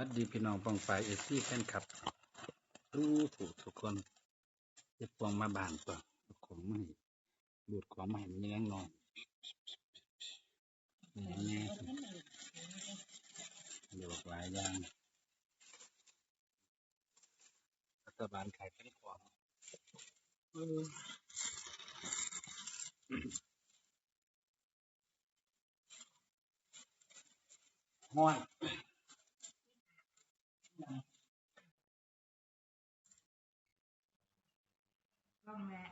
วัดดีพี่น้องปองฝ่ายเอซี่แฟนคลับรู้ถูกทุกคนเจ็บปวงมาบานตัวของไม่บูดของไม่เลี้ยงนอนแง่แง่เดี๋ยวหลายอย่างรัฐบาลขายเป็นของห้อน ต้องแม่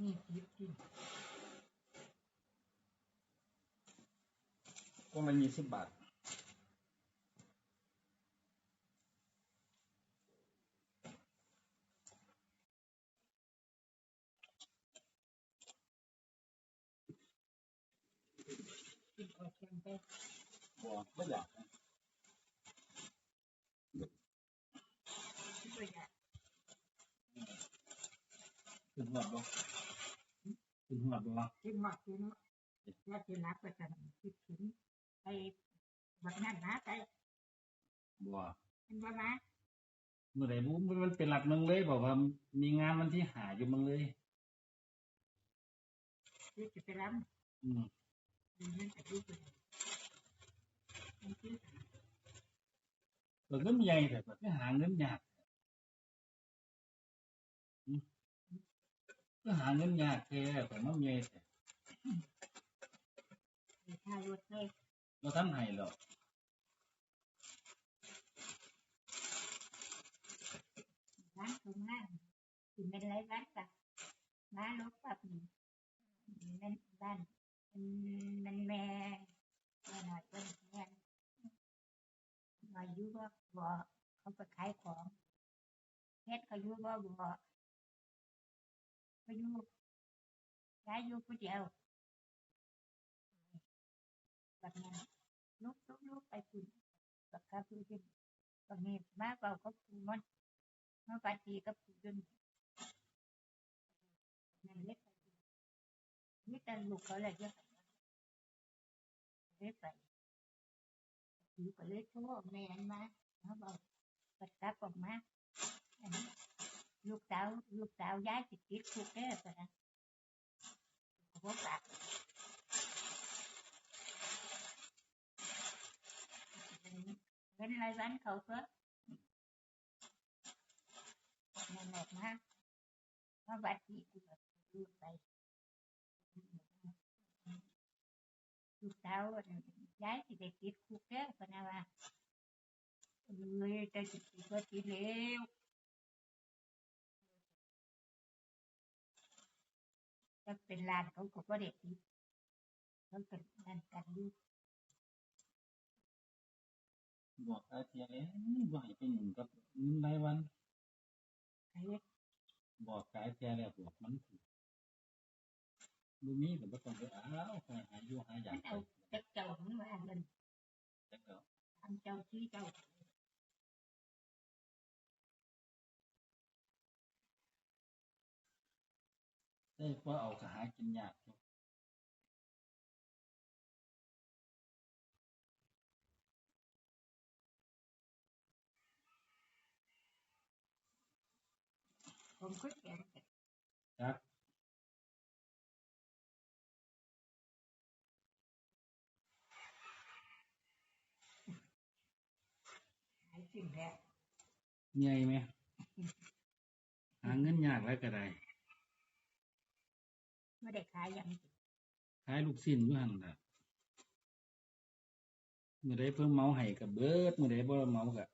นี่คิดกินกล่องละยี่สิบบาทกินก็เค็มไปบัวไม่อยากนะ ที่ตัวใหญ่ ขึ้นหอดบ่ขึ้นหอดบ่กินหมดกินแล้วกินนักไปกันคิดถึงไปแบบนั้นนะไปบัวเป็นว่นะเมื่อไหร่บูมันเป็นหลักเมืองเลยบอกว่ามีงานวันที่หาอยู่เมืองเลยที่จะไปรอืมมีเงินแต่ดูไปมันคิดแต่เงินใหญ่แต่แบบหาเงินยากอืม ก็หาเงินยากแค่แต่มันใหญ่แต่มีค่ารถเลยเราทำให้หรอกร้านตรงนั้นกินเป็นไรร้านกับร้านรถกับนั่นบ้านมันมันแม่แม่หน่อยเป็นแม่หน่อยอยู่ก็บ่เขาไปขายของเฮ็ดเขาอยู่ก็บ่เขา อยู่ย้ายอยู่ผู้เดียวแบบนั้นลุกลุกลุกไปคุณกับข้าผู้ที่ตรงนี้มาเปล่าก็คุณมันมาปฏิกับผู้จนนั่นเล็กไปนี่แต่ลูกเขาเลยเยอะเล็กไปอยู่ก็เลยโทษแม่นมาเขาบอกปัดกลับออกมา อันนี้ลูกสาวลูกสาวย้ายสิติดคุกแน่ปะนะเขาบอกว่าเป็นรายวันเขาก็ จะเป็นลานเขาก็บ่ได้ติดเขาเป็นนั่นกันอยู่บอกอาเทียแล้วบอกให้เป็นหนึ่งกับเงินรายวันใครเฮ็ดบอกกายเทียแล้วบอกมันถูกดูมีแต่ไม่ต้องไปอ้าวไปหาอยู่หาอยากไปเอาจักเจ้าของว่าเงินแต่ก็ทำเจ้าที่เจ้า ได้เพราะเอากระหากินยากอยู่ผมก็แก่จักหายสิ่งแล้วใหญ่ไหม หาเงินยากแล้วก็ได้ ไม่ได้ขายอย่างขายลูกชิ้นอยู่หั่นน่ะเมื่อใดเพิ่มเมาให้กับเบิดเมื่อใดบ่เมากับ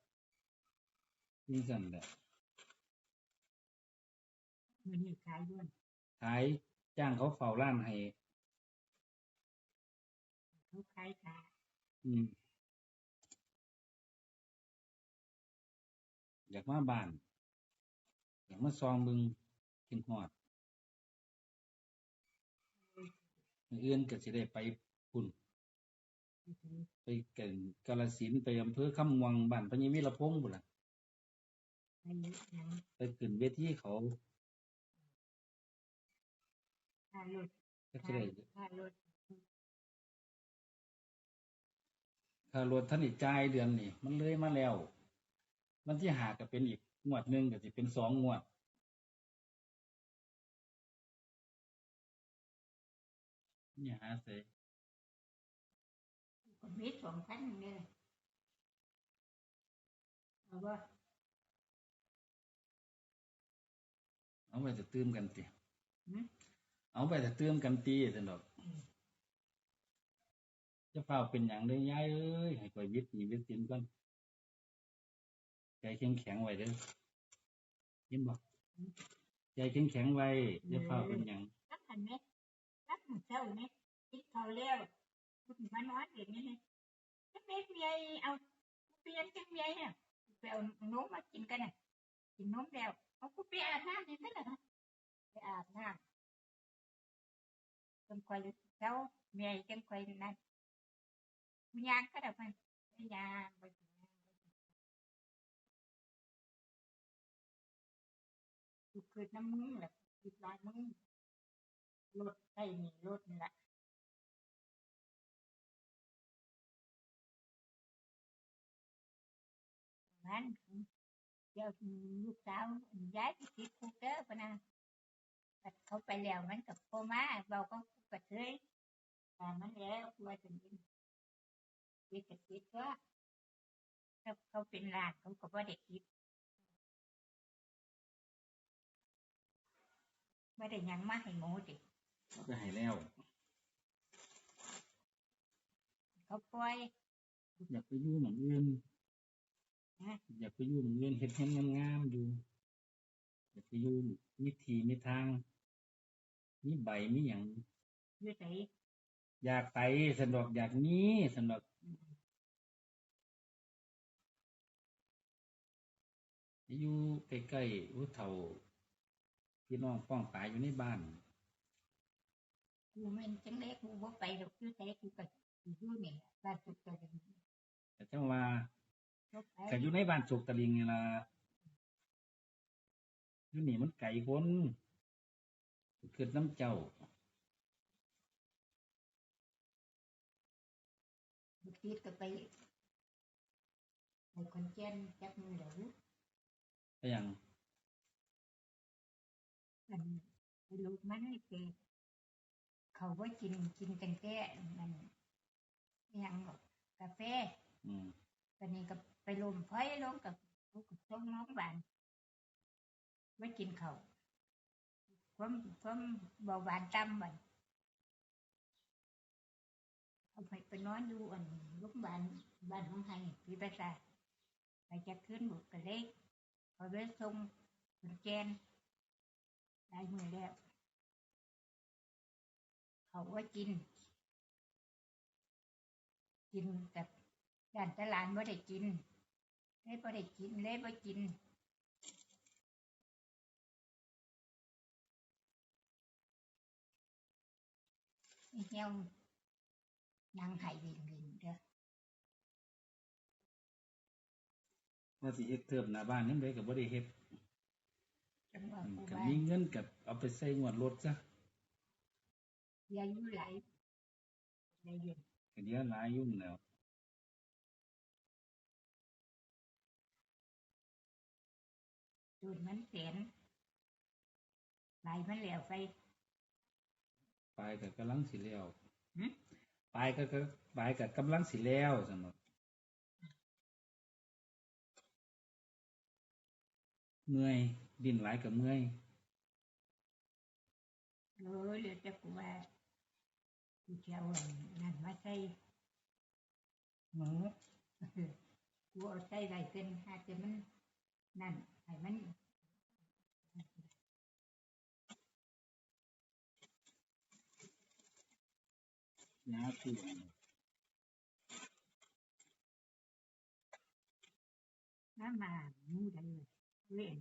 นี่สั่นแหละมันมีขายด้วยขายจ้างเขาเฝ้าร้านให้เขาขายขาอืมอยากมาบ้าน อยากมาซองเบึงกินหอด มื้ออื่นก็สิได้ไปพุ่นไปเก่งกาลสินธุ์ไปอำเภอคำวังบ้านพญวิรพงศ์บุนล่ะอันนี้ยังไปขึ้นเวทีเขาค่ารถก็จะได้ค่ารถค่ถ้ารถท่านอีกจ่ายเดือนนี่มันเลยมาแล้ว มันที่หาก็เป็นอีกงวดหนึ่งก็สิเป็นสองงวด นี่หาเสยก็มีสองพันเนี่ยเอาว่าเอาไปจะตื้มกันตีหืมเอาไปจะตื้มกันตีสนดอกจะเฝ้าเป็นอย่างเด้อยายเอ้ยให้ก่อยวิทย์หนีวิทย์สินก่อนใจแข็งแข็งๆไว้เด้อยินบอกใจแข็งแข็งๆไว้จะเฝ้าเป็นอย่าง รับหันไหมรับหันเจ้าไหมคิดเขาแล้วคุณมานอนเดี๋ยวนี้นะจะเป็นเมียเอาเปลี่ยนจังเมียเนี่ยไปเอานมมากินกันน่ะกินนมแล้วเอากูไปอาบน้ำนี่ก็ได้นะไปอาบน้ำจนคอยเจ้าเมียจังคอยนั่นมียางก็ได้มีลดนี่แหละนั้นเดี๋ยวลูกสาวย้ายไปติดคุกเด้อปะนะแต่เขาไปแล้วมันกับพ่อมาเราก็กระเทยแต่มันแล้วกลัวจะยินติดกับติดก็ถ้าเขาเป็นหลานเขาก็บ่ได้คิดไม่ได้ยังมาให้หมูดิ เอาไปให้แล้ว เขาปล่อยอยากไปอยู่หมองอื่นนะอยากไปอยู่หมองอื่นเห็ดเห็นงามๆอยู่ อยากไปอยู่มีทีมีทางมีใบมีอย่างอยู่ไหนอยากไปสนดอกอยากนี้สนดอกอยู่ใกล้ๆอุเฒ่าพี่น้องป้องปายอยู่ในบ้าน กูแมันจังเล็กกูบ่ไปดอกอยู่ไหนกูก็อยู่นี่แหละบ้านสุดตัวเดียวแต่จังว่าบ่ไปก็อยู่ในบ้านสุกตะลิงนี่ล่ะอยู่นี่มันไก่คนคือน้ำเจ้าบุตรก็ไปไปคนเจนจับมือเดี๋ยวก็อย่างมันไปลูกมันนี่เก เขาว่ากินกินกันแก่มันอิหยังบอกกาแฟอืมตอนนี้ก็ไปลมไฟลงกับลูกกับต้มน้องบานไม่กินเขาวความความเบาหวานต่ำบันเอาไปไปนอนอยู่อันลูกบ้านบ้านของไทยพิพากษาไปจะขึ้นบุกกระเล็กเขาไปส่งคนแกนได้มือแล้ว เขาว่ากิน กินกับด้านตลาดไม่ได้กินเลยไม่ได้กินเลยไม่กินไอ้เหี้ยวนางไห้วิงวิงเด้อว่าสิเฮ็ดเทิมหน้าบ้านนี่เด้ก็บ่ได้เฮ็ด จังหวะอืมกูก็ว่ามีเงินกับเอาไปใส่งวดรถซะ อย่าอยู่ไหลายใจเย็นก็เดี๋ยวหลายอยุ่นนแหล้วจูดมันเสียนไหลมันเหลวไปปลายก็กำลังสิแล้วหึปลายก็ก็ปลายก็กำลังสิแล้วสำหรับเมื่อยดินหลายกับเมื่อยเออเดี๋ยวจะกูว่า กูจะเอาอันนั่นมาใส่หมูกูเอาใส่ไรเป็นอาจจะมันนั่นให้มันยาคือน้ำมาหมูได้เลยเล่น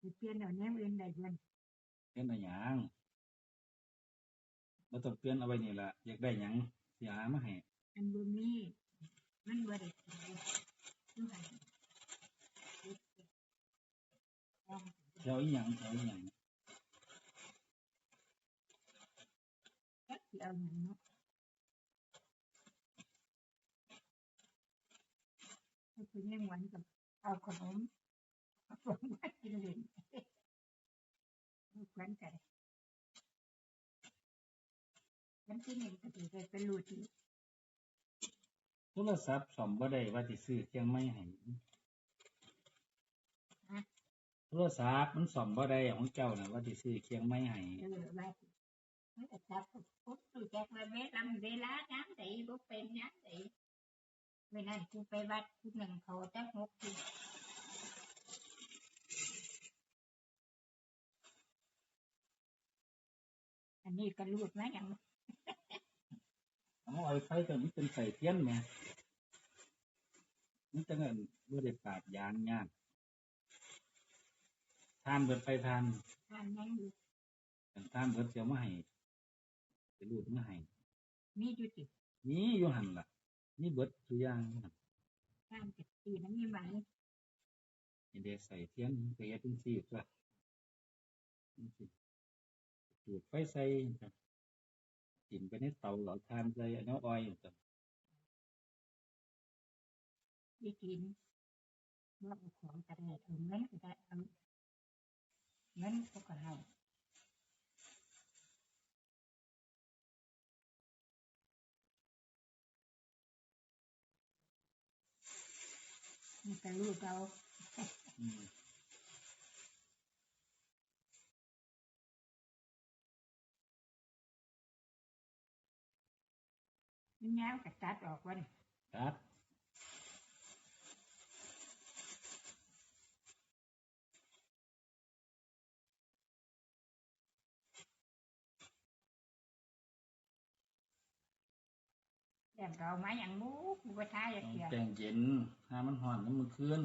สามแม่ครัวทำเพื่อนมันมีคิดไปเปลี่ยนเอาแนวอื่นได้เดือนเป็นอะไรหยังบ่ต้องเปลี่ยนเอาไว้นี่ล่ะอยากได้หยังสิหามาให้อันบ่มีมันบ่ได้กินเลยดูให้เจ้าอีหยังเจ้าอีหยังที่เอาอย่างเนาะถ้าคุณยังหวานกับเอาขนม เอาของมากินเล่นลูกหวานกันวันที่หนึ่งก็ถือเป็นรูทีโทรศัพท์ซ่อมบ่ได้ว่าสิซื้อเครื่องใหม่ให้โทรศัพท์มันซ่อมบ่ได้ของเจ้าน่ะว่าสิซื้อเครื่องใหม่ให้เออว่าไม่แต่จับปุ๊บตู้แจกมาเวลาเวลาน้ำใดบ่เป็นน้ำใดเมื่นั้นกูไปวัดกูหนึ่งเขาจะหกที นี้ก็รูดมาอย่างเอาไอ้ไฟตัวนี้เป็นไฟเทียนแหมมันจังเอิ้นบ่ได้ปาดยางยากทานเบิดไปทานทานยังอยู่ทานเบิดเสียวมาให้ไปรูดมาให้มีอยู่ตินี่อยู่หันล่ะนี่เบิดทุกอย่างทานจะตีนั้นมีไหมให้เด็กใส่เทียนไปเฮ็ดเป็นสีซะ จุดไฟใส่จ้ะกินไปในเตาเหลาทานใส่นนี้อ้อยจ้ะได้กินว่าเอาของกระไรเอาเงินก็ได้เอาเงินเขาก็ให้นี่ก็ลูกเรา มมันยาวก็ตัดออกวันครับแย่เรามาอย่างมูกมูกระทายอย่างต้องเดียวแต่งเย็นถ้ามันร้อนน้ำมือคืน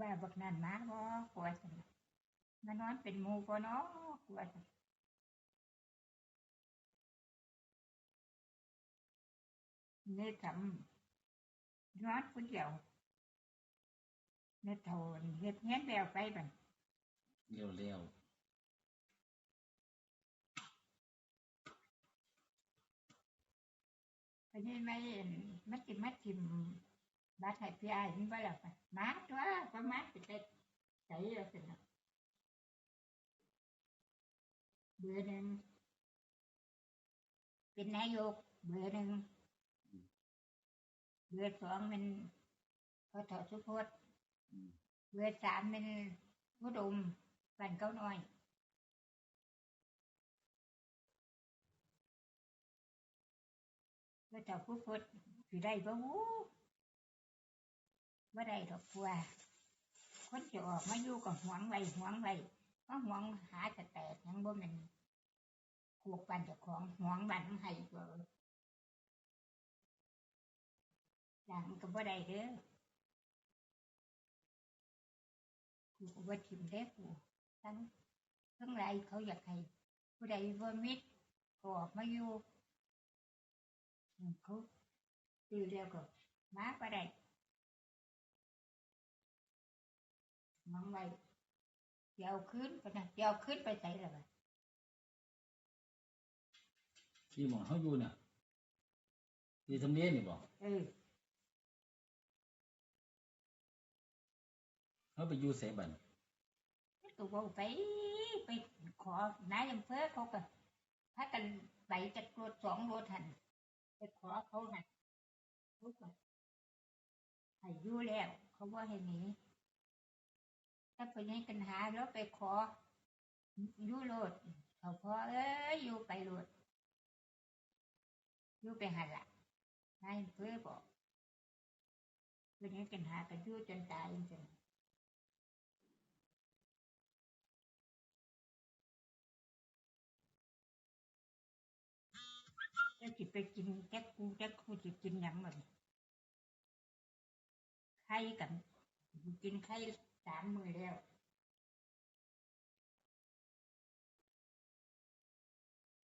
ว่าบักนั่นมาบ่กลัวสันมานอนเป็นหมูก็เนาะกลัวสันนี่ทำนอนคนเดียวนี่โทนเฮ็ดเงี้ยแบวไปบันเร็วเร็วไปนี่ไม่เห็นมันกินมัดทิมบาดให้พี่อายมันบ่ล่ะปะมาตัวก็มาสิไปใส่แล้วสินะเบอร์หนึ่งเป็นนายกเบอร์หนึ่งเบอร์สองเป็นพอถอสุพจน์ๆอืมเบอร์สามเป็นผู้ดม บันเก้าน้อยเบอร์เจ้าผู้พจน์สิได้บ่วู้บ่ได้ดอกกลัวคนจะออกมาอยู่ก็หวงไว้หวงไว้เพราะหวงหาจะแตกยังบ่แม่นขวกบันเจ้าของหวงบันให้ก็อย่างมันก็บ่ได้เด้อกูก็ว่าทิมเด้กูทั้งทั้งหลายเขาอยากให้ผู้ใดว่ามิตรก็ออกมาอยู่อืมเขาตื่นแล้วก็มาก็ได้ มังไว้เดี๋ยวเอาขึ้นไปนะเดี๋ยวเอาขึ้นไปใส่ละบัดที่หมองเขาอยู่เนี่ยที่ทำเนียนนี่บอกเออเขาไปอยู่เสบันก็ว่าไปไปขอนายอำเภอเขาก็พากันไปจากรถสองรถหันไปขอเขาหันเขาก็ให้อยู่แล้ว เขาว่าให้หนี ถ้าไปยังกันหาแล้วไปขออยู่โลดเขาพอเอ้ยอยู่ไปโลดอยู่ไปหันละนายอำเภอบอกไปยังกันหากันอยู่จนตายจริงๆจะจิไปกินแจ๊กกูแจ๊กกูจะกินยังมันไข่กับกินไข่ สามมือแล้ว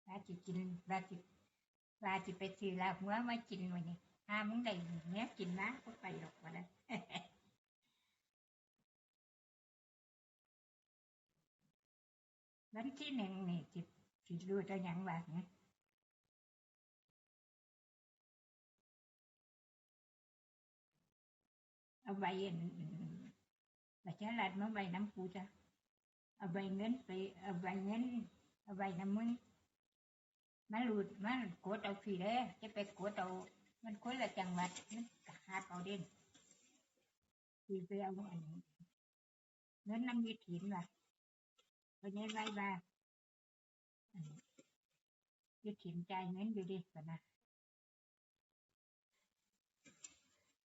ลาจิกินลาจิลาจิไปซื้อลาหัวมากินวันนี้ห้ามึงได้เนี้ยกินนะก็ไปหรอกวันนั้นวันที่หนึ่งนี่จิจิรู้จะยังบ้างนะเอาไบเอ็น เอาใบน้ำมึงมาหลุดมากดเอาผีเลยจะไปกดเอามันคนละจังหวัดมันกหาเอาเด่นผีไปเอาอันเงินน้ำมีถินว่ะเพราะนี้ใบบ้าอันมีถินใจายเงินอยู่ดิปะนะ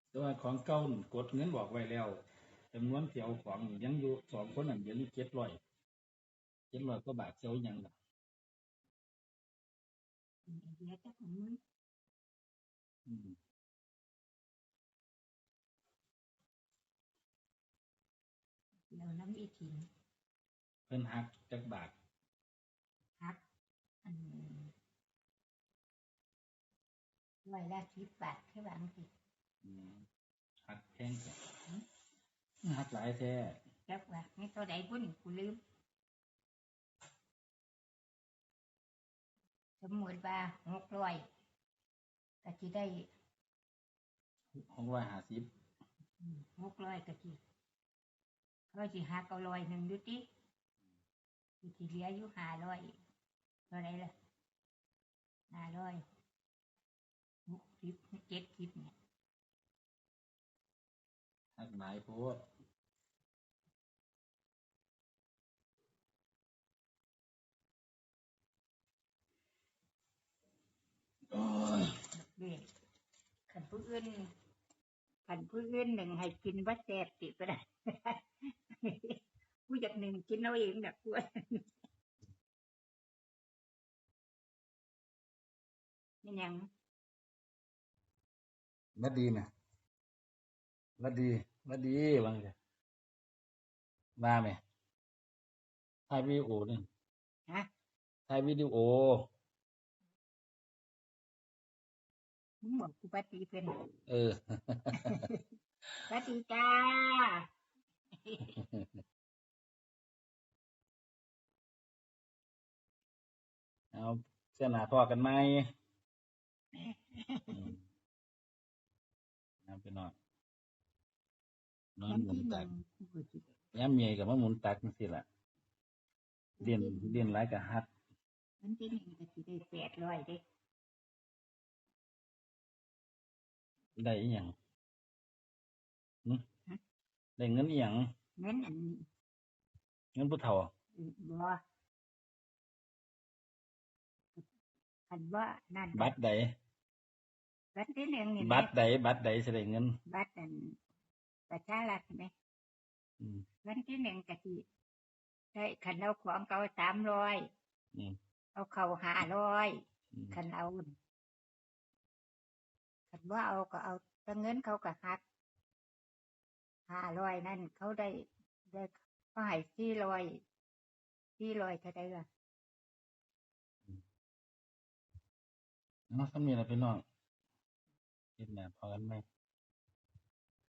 แต่ว่าของเก่านั่นกดเงินบอกไว้แล้ว จำนวนที่เอาของนี่ยังอยู่สองคนนั่นเดี๋ยวนี้เจ็ดร้อยเจ็ดร้อยก็บาทเซลยังล่ะอันเดียวแต่ของมึงอืมเราน้ำมีถินเพิ่นหักจักบาทฮักอันร้อยละสิบบาทคือหวังสิอืมหักแพงจ้ะ หักหลายแท้จักว่าไม่ตัวใดพุ่นกูลืม สมมติว่าหกร้อยก็จะได้หกร้อยห้าสิบหกร้อยก็จะเขาจะหาเก้าร้อยหนึ่งดูติกูจะเหลืออยู่ห้าร้อยเท่าไหรล่ะห้าร้อยหกสิบเจ็ดสิบเนี่ยหักหลายโพด โอ้ยเด็กขันผู้อื่นขันผู้อื่นหนึ่งให้กินวัดแสบติก็ได้ผู้อยากหนึ่งกินเอาเองแบบกูนี่ยังวัดดีไหมวัดดีวัดดีบางทีมาไหมถ่ายวิดีโอนี่ฮะถ่ายวิดีโอ มึงบอกกูปฏิเพิ่นเออปฏิจ้าเอาเส้นหนาพอกันไหมอืมเอาไปนอนนอนวันหมุนที่หตันึ่กงกูสิย้ำเมียกับมาหมุนตักนี่สิล่ะเรียนเรียนหลายกับฮัดวันที่หนึ่งก็สิได้แปดร้อยเด้ ได้อีหยังหึได้เงินอีหยังเงินอันนี้เงินผู้เฒ่าบ่คันว่านั่นบัตรใดวันที่หนึ่งนี่บัตรใดบัตรใดแสดงเงิน บัตรอันประชารัฐไหมอืม วันที่หนึ่งกะทิได้ขันเอาของเก่าสามร้อยอืม เอาเข่าห้าร้อยอืมขันเอา ขันว่าเอาก็เอาแต่เงินเขาก็หักห้าร้อยนั่นเขาได้ได้เขาให้สี่ร้อยสี่ร้อยเท่าไดล่ะเองสำเนียงอะไรไปน้องเฮ็ดแหน่พอกันไหม